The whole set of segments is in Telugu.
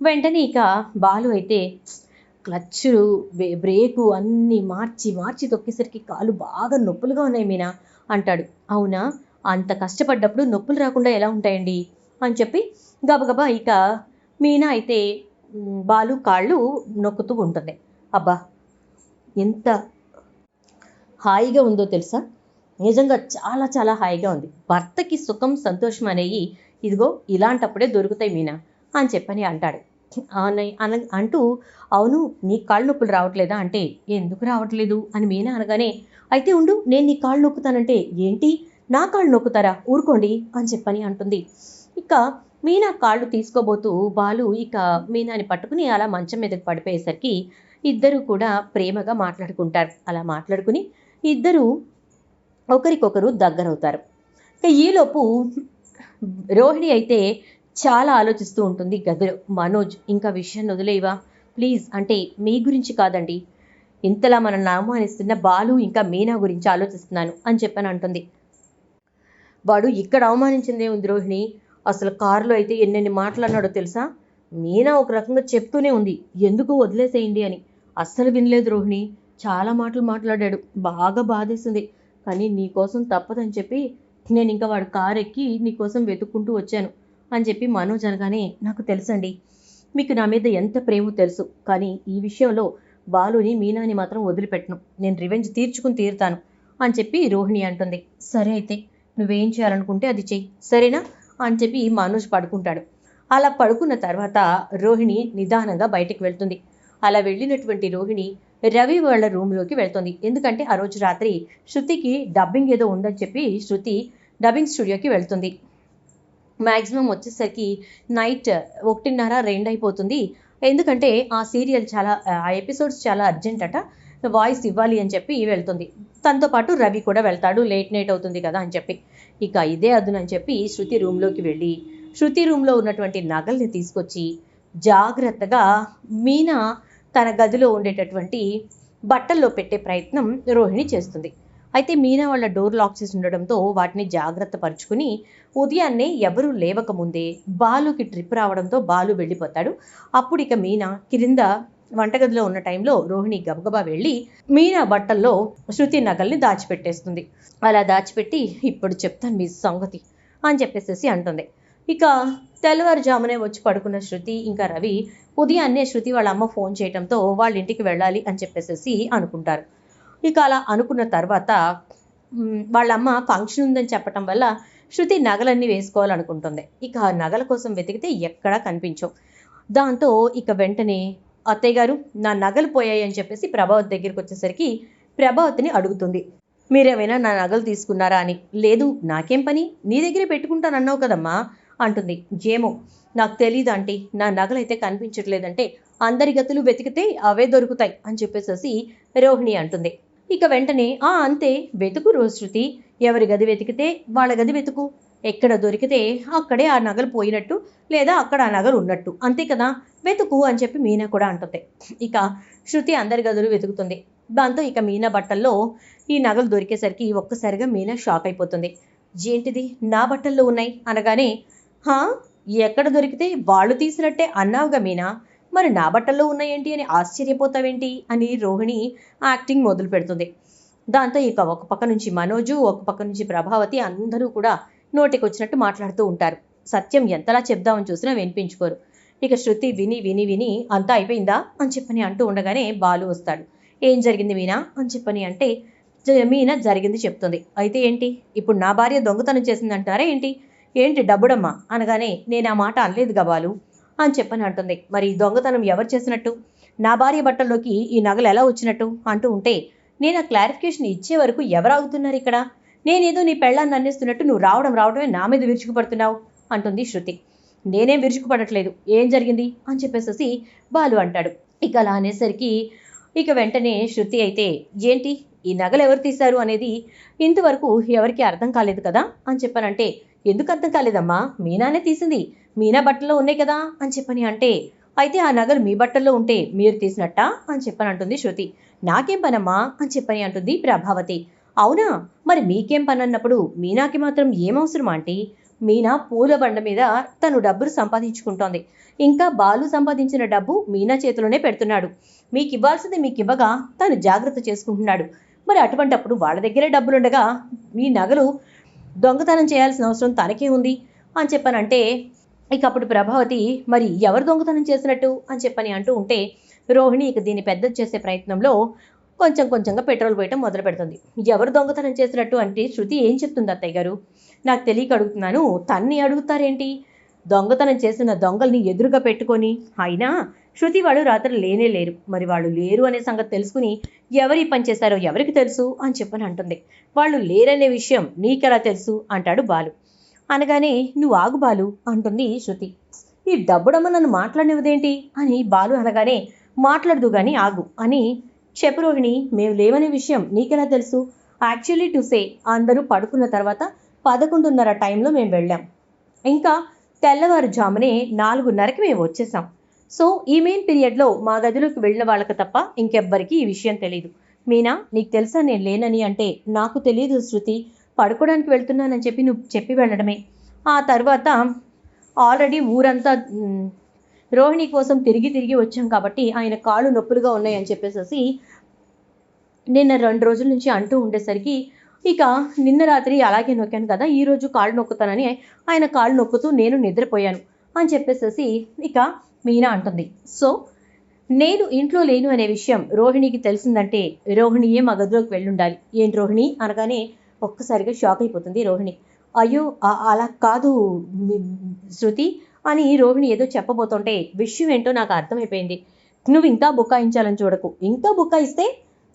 వెంటనే ఇక బాలు అయితే క్లచ్లు బ్రేకు అన్నీ మార్చి మార్చి తొక్కేసరికి కాలు బాగా నొప్పులుగా ఉన్నాయి మీనా అంటాడు. అవునా? అంత కష్టపడ్డప్పుడు నొప్పులు రాకుండా ఎలా ఉంటాయండి? అని చెప్పి గబగబా ఇక మీనా అయితే బాలు కాళ్ళు నొక్కుతూ ఉంటుంది. అబ్బా! ఎంత హాయిగా ఉందో తెలుసా? నిజంగా చాలా చాలా హాయిగా ఉంది. భర్తకి సుఖం సంతోషం అనేవి ఇదిగో ఇలాంటప్పుడే దొరుకుతాయి మీనా. అని చెప్పని అంటాడు. అన- అంటూ అవును నీ కాళ్ళు నొప్పులు రావట్లేదా అంటే ఎందుకు రావట్లేదు అని మీనా అనగానే అయితే ఉండు నేను నీ కాళ్ళు నొక్కుతానంటే ఏంటి? నా కాళ్ళు నొక్కుతారా? ఊరుకోండి అని చెప్పని అంటుంది. ఇక మీనా కాళ్ళు తీసుకోబోతూ బాలు ఇక మీనాని పట్టుకుని అలా మంచం మీదకి పడిపోయేసరికి ఇద్దరు కూడా ప్రేమగా మాట్లాడుకుంటారు. అలా మాట్లాడుకుని ఇద్దరు ఒకరికొకరు దగ్గరవుతారు. ఇక ఈలోపు రోహిణి అయితే చాలా ఆలోచిస్తూ ఉంటుంది గదిలో మనోజ్ ఇంకా విషయం వదిలేవా ప్లీజ్ అంటే మీ గురించి కాదండి. ఇంతలా మనల్ని అవమానిస్తున్న బాలు ఇంకా మీనా గురించి ఆలోచిస్తున్నాను అని చెప్పని అంటుంది. వాడు ఇక్కడ అవమానించిందే ఉంది రోహిణి. అసలు కారులో అయితే ఎన్నెన్ని మాట్లాడినాడో తెలుసా? మీనా ఒక రకంగా చెప్తూనే ఉంది. ఎందుకు వదిలేసేయండి అని. అస్సలు వినలేదు రోహిణి. చాలా మాటలు మాట్లాడాడు. బాగా బాధేసింది. కానీ నీకోసం తప్పదని చెప్పి నేను ఇంకా వాడు కారు ఎక్కి నీకోసం వెతుక్కుంటూ వచ్చాను. అని చెప్పి మనోజ్ అనగానే నాకు తెలుసండి. మీకు నా మీద ఎంత ప్రేమో తెలుసు. కానీ ఈ విషయంలో బాలుని మీనాని మాత్రం వదిలిపెట్టను. నేను రివెంజ్ తీర్చుకుని తీరుతాను అని చెప్పి రోహిణి అంటుంది. సరే అయితే నువ్వేం చేయాలనుకుంటే అది చెయ్యి. సరేనా? అని చెప్పి మనోజ్ పడుకుంటాడు. అలా పడుకున్న తర్వాత రోహిణి నిదానంగా బయటికి వెళ్తుంది. అలా వెళ్ళినటువంటి రోహిణి రవి వాళ్ళ రూమ్లోకి వెళ్తుంది. ఎందుకంటే ఆ రోజు రాత్రి శృతికి డబ్బింగ్ ఏదో ఉందని చెప్పి శృతి డబ్బింగ్ స్టూడియోకి వెళ్తుంది. మ్యాక్సిమం వచ్చేసరికి నైట్ ఒకటిన్నర రెండు అయిపోతుంది ఎందుకంటే ఆ సీరియల్ చాలా ఆ ఎపిసోడ్స్ చాలా అర్జెంట్ అట. వాయిస్ ఇవ్వాలి అని చెప్పి వెళ్తుంది. తనతో పాటు రవి కూడా వెళ్తాడు. లేట్ నైట్ అవుతుంది కదా అని చెప్పి. ఇక ఇదే అదునని అని చెప్పి శృతి రూమ్లోకి వెళ్ళి శృతి రూమ్లో ఉన్నటువంటి నగల్ని తీసుకొచ్చి జాగ్రత్తగా మీనా తన గదిలో ఉండేటటువంటి బట్టల్లో పెట్టే ప్రయత్నం రోహిణి చేస్తుంది. అయితే మీనా వాళ్ళ డోర్ లాక్ చేసి ఉండడంతో వాటిని జాగ్రత్త పరుచుకుని ఉదయాన్నే ఎవరూ లేవకముందే బాలుకి ట్రిప్ రావడంతో బాలు వెళ్ళిపోతాడు. అప్పుడు ఇక మీనా క్రింద వంటగదిలో ఉన్న టైంలో రోహిణి గబగబా వెళ్ళి మీనా బట్టల్లో శృతి నగల్ని దాచిపెట్టేస్తుంది. అలా దాచిపెట్టి ఇప్పుడు చెప్తాను మీ సంగతి అని చెప్పేసేసి అంటుంది. ఇక తెల్లవారుజామునే వచ్చి పడుకున్న శృతి ఇంకా రవి ఉదయాన్నే శృతి వాళ్ళ అమ్మ ఫోన్ చేయడంతో వాళ్ళ ఇంటికి వెళ్ళాలి అని చెప్పేసేసి అనుకుంటారు. ఇక అలా అనుకున్న తర్వాత వాళ్ళమ్మ వాళ్ళ అమ్మ ఫంక్షన్ ఉందని చెప్పటం వల్ల శృతి నగలన్నీ వేసుకోవాలనుకుంటుంది. ఇక ఆ నగల కోసం వెతికితే ఎక్కడా కనిపించవు. దాంతో ఇక వెంటనే అత్తయ్య గారు నా నగలు పోయాయి అని చెప్పేసి ప్రభావతి దగ్గరికి వచ్చేసరికి ప్రభావతిని అడుగుతుంది. మీరేమైనా నా నగలు తీసుకున్నారా అని? లేదు నాకేం పని? నీ దగ్గరే పెట్టుకుంటానన్నావు కదమ్మా అంటుంది. ఏమో నాకు తెలియదు అంటే నా నగలైతే కనిపించట్లేదంటే అందరి గతులు వెతికితే అవే దొరుకుతాయి అని చెప్పేసేసి రోహిణి అంటుంది. ఇక వెంటనే ఆ అంతే వెతుకు రోజు శృతి. ఎవరి గది వెతికితే వాళ్ళ గది వెతుకు. ఎక్కడ దొరికితే అక్కడే ఆ నగలు పోయినట్టు లేదా అక్కడ ఆ నగలు ఉన్నట్టు. అంతే కదా? వెతుకు అని చెప్పి మీనా కూడా అంటుంది. ఇక శృతి అందరి గదులు వెతుకుతుంది. దాంతో ఇక మీనా బట్టల్లో ఈ నగలు దొరికేసరికి ఒక్కసారిగా మీనా షాక్ అయిపోతుంది. ఏంటిది? నా బట్టల్లో ఉన్నాయి? అనగానే హా ఎక్కడ దొరికితే వాళ్ళు తీసినట్టే అన్నావుగా మీనా. మరి నా బట్టల్లో ఉన్నాయేంటి అని ఆశ్చర్యపోతావేంటి అని రోహిణి యాక్టింగ్ మొదలు పెడుతుంది. దాంతో ఇక ఒక పక్క నుంచి మనోజు ఒక పక్క నుంచి ప్రభావతి అందరూ కూడా నోటికొచ్చినట్టు మాట్లాడుతూ ఉంటారు. సత్యం ఎంతలా చెప్దామని చూసినా వినిపించుకోరు. ఇక శృతి విని విని విని అంతా అయిపోయిందా అని చెప్పని అంటూ ఉండగానే బాలు వస్తాడు. ఏం జరిగింది మీనా అని చెప్పని అంటే "జ- మీనా జరిగింది చెప్తుంది. అయితే ఏంటి? ఇప్పుడు నా భార్య దొంగతనం చేసిందంటారా ఏంటి? ఏంటి డబ్బుడమ్మా? అనగానే నేను ఆ మాట అనలేదుగా బాలు. అని చెప్పని అంటుంది. మరి దొంగతనం ఎవరు చేసినట్టు? నా భార్య బట్టల్లోకి ఈ నగలు ఎలా వచ్చినట్టు? అంటూ ఉంటే నేను ఆ క్లారిఫికేషన్ ఇచ్చే వరకు ఎవరు ఆగుతున్నారు ఇక్కడ? నేనేదో నీ పెళ్ళాన్ని అన్నేస్తున్నట్టు నువ్వు రావడం రావడమే నా మీద విరుచుకుపడుతున్నావు అంటుంది శృతి. నేనేం విరుచుకుపడట్లేదు. ఏం జరిగింది? అని చెప్పేసేసి బాలు అంటాడు. ఇక అలా అనేసరికి ఇక వెంటనే శృతి అయితే ఏంటి? ఈ నగలు ఎవరు తీశారు అనేది ఇంతవరకు ఎవరికి అర్థం కాలేదు కదా? అని చెప్పానంటే ఎందుకు అర్థం కాలేదమ్మా? మీనానే తీసింది. మీనా బట్టల్లో ఉన్నాయి కదా? అని చెప్పని అంటే అయితే ఆ నగలు మీ బట్టల్లో ఉంటే మీరు తీసినట్టా? అని చెప్పని అంటుంది శృతి. నాకేం పనమ్మా? అని చెప్పని అంటుంది ప్రభావతి. అవునా? మరి మీకేం పని అన్నప్పుడు మీనాకి మాత్రం ఏం ఆంటీ? మీనా పూల బండ మీద తను డబ్బులు సంపాదించుకుంటోంది. ఇంకా బాలు సంపాదించిన డబ్బు మీనా చేతిలోనే పెడుతున్నాడు. మీకు ఇవ్వాల్సింది మీకు ఇవ్వగా తను జాగ్రత్త చేసుకుంటున్నాడు. మరి అటువంటప్పుడు వాళ్ళ దగ్గరే డబ్బులుండగా మీ నగలు దొంగతనం చేయాల్సిన అవసరం తనకే ఉంది అని చెప్పానంటే ఇక అప్పుడు ప్రభావతి మరి ఎవరు దొంగతనం చేసినట్టు? అని చెప్పని అంటూ ఉంటే రోహిణి ఇక దీన్ని పెద్ద చేసే ప్రయత్నంలో కొంచెం కొంచెంగా పెట్రోల్ పోయటం మొదలు పెడుతుంది. ఎవరు దొంగతనం చేసినట్టు? అంటే శృతి ఏం చెప్తుంది అత్తయ్య గారు? నాకు తెలియక అడుగుతున్నాను తన్ని అడుగుతారేంటి? దొంగతనం చేసిన దొంగల్ని ఎదురుగా పెట్టుకొని అయినా శృతి వాళ్ళు రాత్రి లేనే లేరు. మరి వాళ్ళు లేరు అనే సంగతి తెలుసుకుని ఎవరి పని చేశారో ఎవరికి తెలుసు అని చెప్పని అంటుంది. వాళ్ళు లేరనే విషయం నీకెలా తెలుసు? అంటాడు బాలు. అనగానే నువ్వు ఆగు బాలు అంటుంది శృతి. ఈ డబ్బుడమ్మ నన్ను మాట్లాడినదేంటి? అని బాలు అనగానే మాట్లాడదు కానీ ఆగు అని చెప్పు రోహిణి మేము లేవనే విషయం నీకెలా తెలుసు? యాక్చువల్లీ టు సే అందరూ పడుకున్న తర్వాత పదకొండున్నర టైంలో మేము వెళ్ళాం. ఇంకా తెల్లవారుజామునే నాలుగున్నరకి మేము వచ్చేసాం. సో ఈ మెయిన్ పీరియడ్లో మా గదిలోకి వెళ్ళిన వాళ్ళకి తప్ప ఇంకెవ్వరికి ఈ విషయం తెలియదు మీనా నీకు తెలుసా నేను లేనని అంటే నాకు తెలియదు శృతి. పడుకోవడానికి వెళ్తున్నానని చెప్పి నువ్వు చెప్పి వెళ్ళడమే. ఆ తర్వాత ఆల్రెడీ ఊరంతా రోహిణి కోసం తిరిగి తిరిగి వచ్చాం కాబట్టి ఆయన కాళ్ళు నొప్పులుగా ఉన్నాయని చెప్పేసేసి నిన్న రెండు రోజుల నుంచి అంటూ ఉండేసరికి ఇక నిన్న రాత్రి అలాగే నొక్కాను కదా ఈరోజు కాళ్ళు నొక్కుతానని ఆయన కాళ్ళు నొక్కుతూ నేను నిద్రపోయాను అని చెప్పేసేసి ఇక మీనా అంటుంది. సో నేను ఇంట్లో లేను అనే విషయం రోహిణికి తెలిసిందంటే రోహిణియే మా గదిలోకి వెళ్ళుండాలి. ఏంటి రోహిణి? అనగానే ఒక్కసారిగా షాక్ అయిపోతుంది రోహిణి. అయ్యో అలా కాదు శృతి అని రోహిణి ఏదో చెప్పబోతుంటే విషయం ఏంటో నాకు అర్థమైపోయింది. నువ్వు ఇంకా బుకాయించాలని చూడకు. ఇంకా బుకాయిస్తే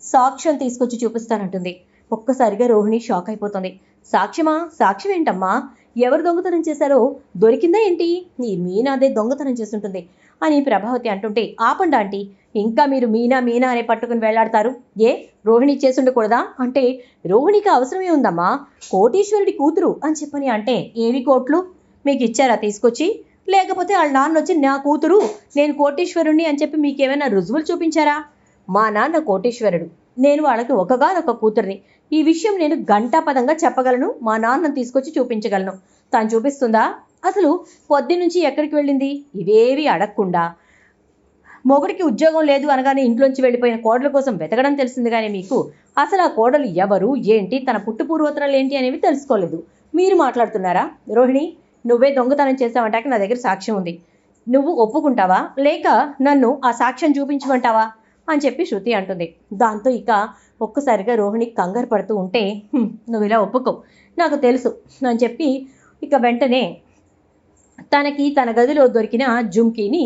సాక్ష్యం తీసుకొచ్చి చూపిస్తానంటుంది. ఒక్కసారిగా రోహిణి షాక్ అయిపోతుంది. సాక్ష్యమా? సాక్ష్యం ఏంటమ్మా? ఎవరు దొంగతనం చేశారో? దొరికిందా ఏంటి? నీ మీనాదే దొంగతనం చేస్తుంటుంది. అని ప్రభావతి అంటుంటే ఆపండి ఆంటీ ఇంకా మీరు మీనా మీనా అనే పట్టుకుని వెళ్ళాడతారు? ఏ రోహిణి చేసుండకూడదా అంటే రోహిణికి అవసరమే ఉందమ్మా కోటీశ్వరుడి కూతురు అని చెప్పని అంటే ఏవి కోట్లు? మీకు ఇచ్చారా తీసుకొచ్చి? లేకపోతే వాళ్ళ నాన్న వచ్చి నా కూతురు నేను కోటీశ్వరుణ్ణి అని చెప్పి మీకు ఏమైనా రుజువులు చూపించారా? మా నాన్న కోటీశ్వరుడు. నేను వాళ్ళకి ఒకగానొక కూతుర్ని. ఈ విషయం నేను గంటాపదంగా చెప్పగలను మా నాన్న తీసుకొచ్చి చూపించగలను. తను చూపిస్తుందా? అసలు పొద్దు నుంచి ఎక్కడికి వెళ్ళింది? ఇవేవి అడగకుండా మొగుడికి ఉద్యోగం లేదు అనగానే ఇంట్లోంచి వెళ్ళిపోయిన కోడల కోసం వెతకడం తెలిసింది కానీ మీకు. అసలు ఆ కోడలు ఎవరు? ఏంటి? తన పుట్టు పూర్వోత్తరాలు ఏంటి అనేవి తెలుసుకోలేదు. మీరు మాట్లాడుతున్నారా? రోహిణి నువ్వే దొంగతనం చేసావంటాక నా దగ్గర సాక్ష్యం ఉంది. నువ్వు ఒప్పుకుంటావా? లేక నన్ను ఆ సాక్ష్యం చూపించమంటావా? అని చెప్పి శృతి అంటుంది. దాంతో ఇక ఒక్కసారిగా రోహిణి కంగారు పడుతూ ఉంటే నువ్వు ఇలా ఒప్పుకో. నాకు తెలుసు అని చెప్పి ఇక వెంటనే తనకి తన గదిలో దొరికిన జుమ్కీని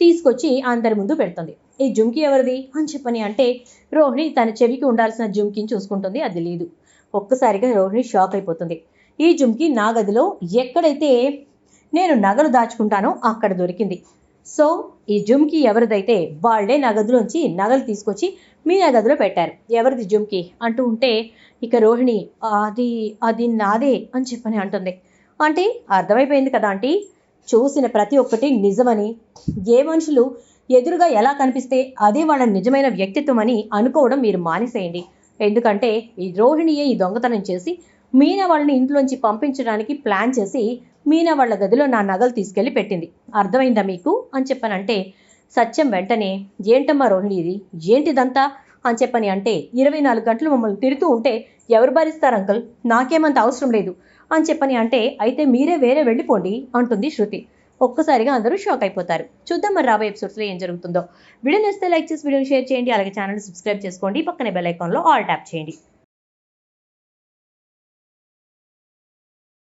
తీసుకొచ్చి అందరి ముందు పెడుతుంది. ఈ జుమ్కీ ఎవరిది? అని చెప్పని అంటే రోహిణి తన చెవికి ఉండాల్సిన జుమ్కీని చూసుకుంటుంది. అది లేదు. ఒక్కసారిగా రోహిణి షాక్ అయిపోతుంది. ఈ జుమ్కీ నా గదిలో ఎక్కడైతే నేను నగలు దాచుకుంటానో అక్కడ దొరికింది. సో ఈ జుమ్కి ఎవరిదైతే వాళ్ళే నా గదిలోంచి నగలు తీసుకొచ్చి మీ నా గదిలో పెట్టారు. ఎవరిది జుమ్కి? అంటూ ఉంటే ఇక రోహిణి అది అది నాదే అని చెప్పని అంటుంది. అంటే అర్థమైపోయింది కదా ఆంటీ? చూసిన ప్రతి ఒక్కటి నిజమని ఏ మనుషులు ఎదురుగా ఎలా కనిపిస్తే అదే వాళ్ళ నిజమైన వ్యక్తిత్వం అని అనుకోవడం మీరు మానేసేయండి. ఎందుకంటే ఈ రోహిణియే ఈ దొంగతనం చేసి మీనా వాళ్ళని ఇంట్లోంచి పంపించడానికి ప్లాన్ చేసి మీనా వాళ్ళ గదిలో నా నగలు తీసుకెళ్ళి పెట్టింది. అర్థమైందా మీకు? అని చెప్పనంటే సత్యం వెంటనే ఏంటమ్మా రోహిణి ఇది ఏంటిదంతా? అని చెప్పని అంటే ఇరవై నాలుగు గంటలు మమ్మల్ని తిడుతూ ఉంటే ఎవరు భరిస్తారు అంకుల్? నాకేమంత అవసరం లేదు. అని చెప్పని అంటే అయితే మీరే వేరే వెళ్ళిపోండి అంటుంది శృతి. ఒక్కసారిగా అందరూ షాక్ అయిపోతారు. చూద్దాం మరి రాబోయే ఎపిసోడ్స్లో ఏం జరుగుతుందో. వీడియో నచ్చితే లైక్ చేసి వీడియోని షేర్ చేయండి. అలాగే ఛానల్ సబ్స్క్రైబ్ చేసుకోండి. పక్కనే బెల్ ఐకాన్లో ఆల్ ట్యాప్ చేయండి.